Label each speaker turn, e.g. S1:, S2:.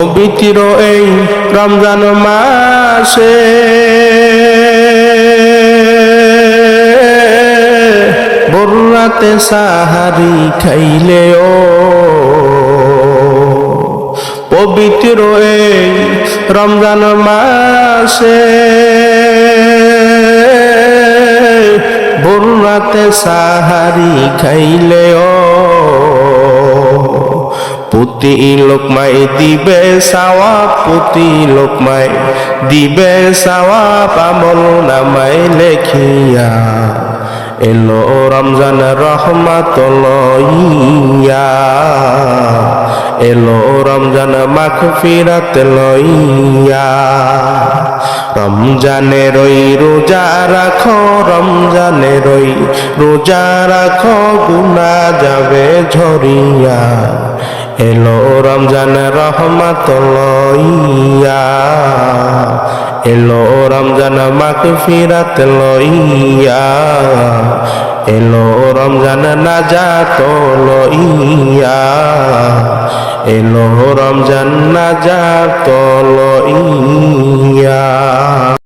S1: পবিত্র এই রমজান মাসে বর্রাতে সাহারি খাইলে ও পবিত্র এই রমজান মাসে বর্রাতে সাহারি খাইলে ও পুতি লোকমাই দিবে সাওয়া, পুতি লোকমাই দিবে সাওয়া, পামল নামাই লেখিয়া। এলো রমজান রহমাত লইয়া এলো রমজান মাখ ফিরাত লইয়া। রমজানে রই রোজা রাখো, রমজানে রই রোজা রাখো গুনা যাবে ঝরিয়া। এলো রমজান রহমত লইয়া এলো রমজান মাক ফিরাত লইয়া। এলো রমজান না যাত লইয়া। এলো রমজান না যাত লইয়া